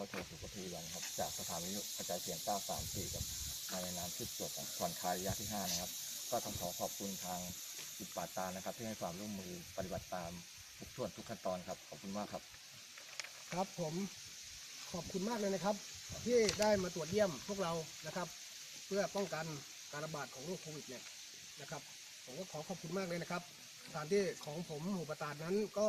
ร้อยโทรสุภทีวันครับ จากสถานวิทยุกระจายเสียง 934กับมาในนามชุดตรวจผ่อนคลายระยะที่ 5 นะครับ ก็ต้องขอขอบคุณทางจิตป่าตานะครับ ที่ให้ความร่วมมือปฏิบัติตามทุกส่วนทุกขั้นตอนครับ ขอบคุณมากครับ ครับผมขอบคุณมากเลยนะครับ ที่ได้มาตรวจเยี่ยมพวกเรานะครับ เพื่อป้องกันการระบาดของโรคโควิดเนี่ยนะครับผมก็ขอขอบคุณมากเลยนะครับสถานที่ของผมหมู่ปราตาดนั้นก็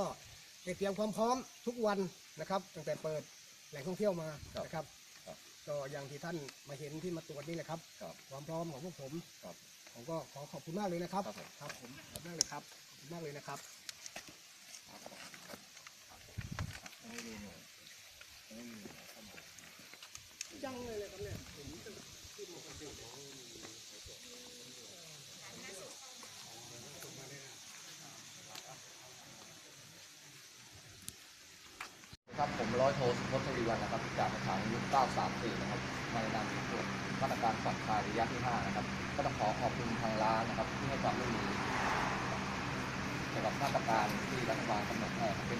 เตรียมความพร้อมทุกวันนะครับตั้งแต่เปิด แหล่งท่องเที่ยวมาครับนะครับ ครับก็อย่างที่ท่านมาเห็นที่มาตรวจนี่แหละครับ ครับความพร้อมของพวกผมครับผมก็ขอขอบคุณมากเลยนะครับครับผม ครับผมขอบคุณมากเลยครับขอบคุณมากเลยนะครับ ยังเลยเลยครับเนี่ยผมจะขึ้นมาคนเดียว ครับผมร้อยโทสุพจน์ทวีวันนะครับจากสถานียุค934นะครับมาในนามชุดตรวจมาตรการผ่อนคลายระยะที่ 5 นะครับ ก็ต้องขอขอบคุณทางร้านนะครับ ที่ให้ความร่วมมือเกี่ยวกับมาตรการที่รัฐบาลกำหนดให้เป็น